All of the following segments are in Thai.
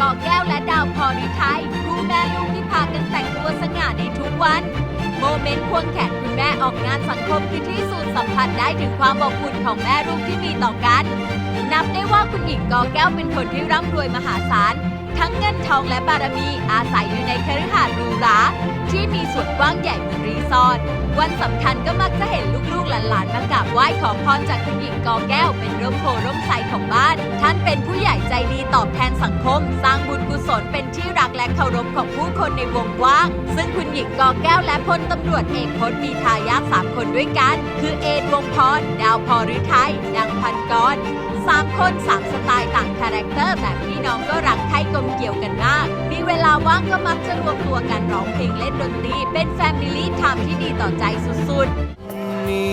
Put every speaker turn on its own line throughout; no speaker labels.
กอแก้วและดาวพรฤทัยคู่แม่ลูกที่พากันแต่งตัวสง่าในทุกวัน โมเมนต์ควงแขนคุณแม่ออกงานสังคมคือที่สุดสัมผัสได้ถึงความอบอุ่นของแม่ลูกที่มีต่อกัน นับได้ว่าคุณหญิงกอแก้วเป็นคนที่ร่ำรวยมหาศาล ทั้งเงินทองและบารมีอาศัยอยู่ในคฤหาสน์หรูหราที่มีส่วนกว้างใหญ่เหมือน รีสอน วันสำคัญก็มักจะเห็นลูกๆหลานๆมากราบไหว้ขอพรจากคุณหญิงกอแก้วเป็นร่มโพร่มไทรของบ้าน ท่านเป็นผู้ใหญ่ใจดีตอบแทนสังคม สร้างบุญกุศลเป็นที่ เคารพของผู้คนในวงกว้าง ซึ่งคุณหญิงกอแก้วและพลตำรวจเอกพจน์มีทายาทสามคนด้วยกัน คือเอดวงพร ดาวพรฤทัยดังพันกรสามคนสามสไตล์ต่างคาแรคเตอร์แบบพี่น้องก็รักใคร่กลมเกี่ยวกันมาก มีเวลาว่างก็มักจะรวมตัวกันร้องเพลงเล่นดนตรี เป็นแฟมิลี่ไทม์ที่ดีต่อใจสุด
มี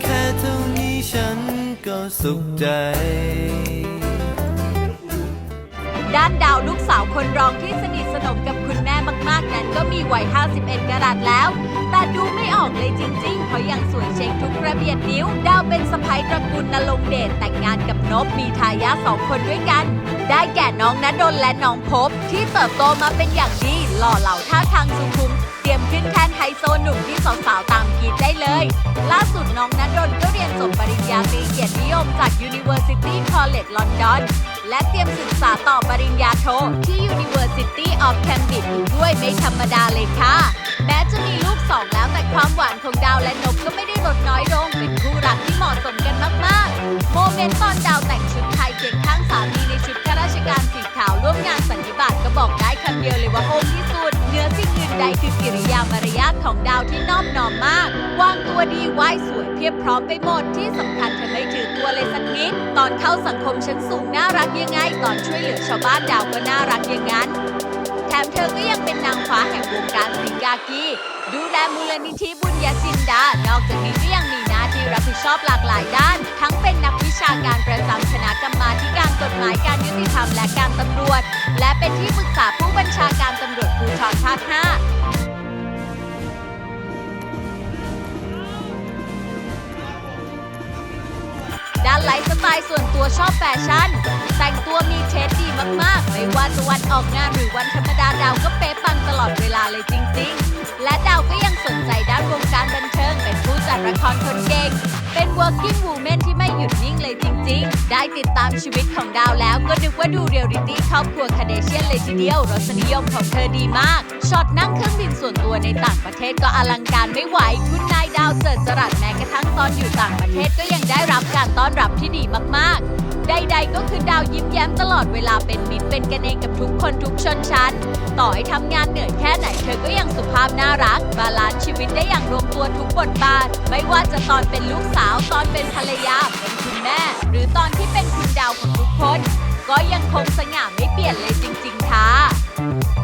แค่เท่านี้ฉันก็สุขใจ
ด้านดาวลูกสาวคนรองที่สนิทสนมกับคุณแม่มาก ๆ นั้นก็มีวัย 51 กรัตแล้ว แต่ดูไม่ออกเลยจริง ๆ เพราะยังสวยเช็คทุกระเบียดนิ้ว ดาวเป็นสะพ้ยตระกูลนรงเดชแต่งงานกับนบมีทายาทสองคนด้วยกัน ได้แก่น้องณดลและน้องภพที่เติบโตมาเป็นอย่างดี หล่อเหลาท่าทางสุขุมเตรียมขึ้นแท่นไฮโซหนุ่มที่สาวๆตามกรีดได้เลย ล่าสุดน้องณดลก็เรียนจบปริ ญาตรีเกียรตินิยมจาก University College London และเตรียมศึกษาต่อปริญญาโทที่ University of Cambridge อีกด้วยไม่ธรรมดาเลยค่ะ แม้จะมีลูกสองแล้วแต่ความหวานของดาวและนบก็ไม่ได้ลดน้อยลง เป็นคู่รักที่เหมาะสมกันมาก ๆ โมเมนต์ตอนดาวแต่งชุดไทยเคียงข้างสามีในชุดข้าราชการสีขาวร่วมงานสันนิบาตก็บอกได้คำเดียวเลยว่าโฮมที่สุด ใดคือกิริยามารยาทของดาวที่นอบน้อมมาก วางตัวดีไหวสวยเพียบพร้อมไปหมดที่สำคัญเธอไม่ถือตัวเลยสักนิด ตอนเข้าสังคมชั้นสูงน่ารักยังไง ตอนช่วยเหลือชาวบ้านดาวก็น่ารักอย่างนั้น แถมเธอก็ยังเป็นนางฟ้าแห่งวงการสิงกากีดูแลมูลนิธิบุญญาจินดา นอกจากนี้ก็ยังมีหน้าที่รับผิดชอบหลากหลายด้าน ทั้งเป็นนักวิชาการประจำคณะกรรมาธิการกฎหมายการยุติธรรมและการตำรวจ และเป็นที่ปรึกษาผู้บัญชาการตำรวจภูธรภาค 5 ไลฟ์สไตล์ส่วนตัวชอบแฟชั่น แต่งตัวมีเทสดีมากๆ ไม่ว่าจะวันออกงานหรือวันธรรมดาดาวก็เป๊ะปังตลอดเวลาเลยจริง ๆ และดาวก็ยังสนใจด้านวงการบันเทิงเป็นผู้จัดละครคนเก่ง เป็น working woman ที่ไม่หยุด ติดตามชีวิตของดาวแล้วก็นึกว่าดูเรียลลิตี้ครอบครัวคาเดเชียนเลยทีเดียวรสนิยมของเธอดีมาก ช็อตนั่งเครื่องบินส่วนตัวในต่างประเทศก็อลังการไม่ไหว คุณนายดาวเจิดจรัสแม้กระทั่งตอนอยู่ต่างประเทศก็ยังได้รับการต้อนรับที่ดีมากๆ ดๆ ก็คือดาวยิ้มแย้มตลอดเวลาเป็นมิตรเป็นกันเองกับทุกคนทุกชนชั้น ต่อให้ทำงานเหนื่อยแค่ไหนเธอก็ยังสุภาพน่ารัก บาลานซ์ชีวิตได้อย่างลงตัวทุกบทบาท ไม่ว่าจะตอนเป็นลูกสาวตอนเป็นภรรยาเป็นคุณแม่ หรือตอนที่เป็นคุณดาวของทุกคน ก็ยังคงสง่าไม่เปลี่ยนเลยจริง ๆค่ะ